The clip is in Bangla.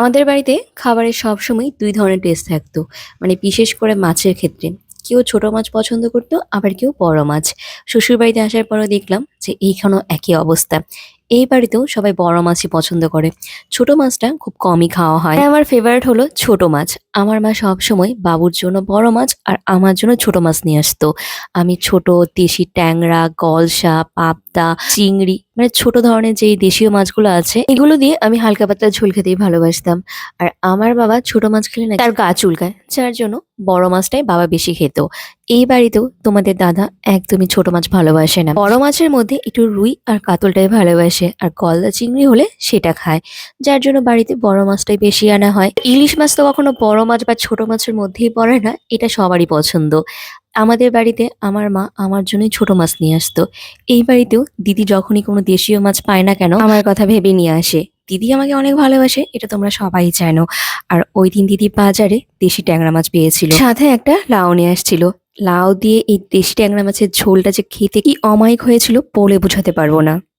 আমাদের বাড়িতে খাবারের সবসময় দুই ধরনের টেস্ট থাকতো। মানে বিশেষ করে মাছের ক্ষেত্রে। কেউ ছোট মাছ পছন্দ করতো, আবার কেউ বড় মাছ। শ্বশুর বাড়িতে আসার পরও দেখলাম যে এইখানেও একই অবস্থা। এই বাড়িতেও সবাই বড় মাছই পছন্দ করে। ছোট মাছটা খুব কমই খাওয়া হয়। আমার ফেভারিট হলো ছোট মাছ। আমার মা সব সময় বাবুর জন্য বড় মাছ আর আমার জন্য ছোট মাছ নিয়ে আসতো। আমি ছোট, দেশি ট্যাংরা, গলসা, পাবদা, চিংড়ি মানে ছোট ধরনের যেই দেশীয় মাছগুলো আছে, এগুলো দিয়ে আমি হালকা পাতলা ঝোল খেতেই ভালোবাসতাম। আর আমার বাবা ছোট মাছ খেলে না তার গা চুলকায়, যার জন্য বড় মাছটাই বাবা বেশি খেত। এই বাড়িতেও তোমাদের দাদা একদমই ছোট মাছ ভালোবাসে না। বড় মাছের মধ্যে একটু রুই আর কাতলটাই ভালোবাসে। আর গলদা চিংড়ি হলে সেটা খায়। যার জন্য বাড়িতে বড় মাছটাই বেশি আনা হয়। ইলিশ মাছ তো কখনো বড় মাছ বা ছোট মাছের মধ্যেই পড়ে না, এটা সবারই পছন্দ। আমাদের বাড়িতে আমার মা আমার জন্যই ছোট মাছ নিয়ে আসতো। এই বাড়িতেও দিদি যখনই কোনো দেশীয় মাছ পায় না কেন, আমার কথা ভেবে নিয়ে আসে। দিদি আমাকে অনেক ভালোবাসে, এটা তোমরা সবাই জানো। আর ওই দিন দিদি বাজারে দেশি ট্যাংরা মাছ পেয়েছিল। সাথে একটা লাউ নিয়ে আসছিল। লাউ দিয়ে এই দেশি ট্যাংরা মাছের ঝোলটা যে খেতে কি অমায়িক হয়েছিল বলে বোঝাতে পারব না।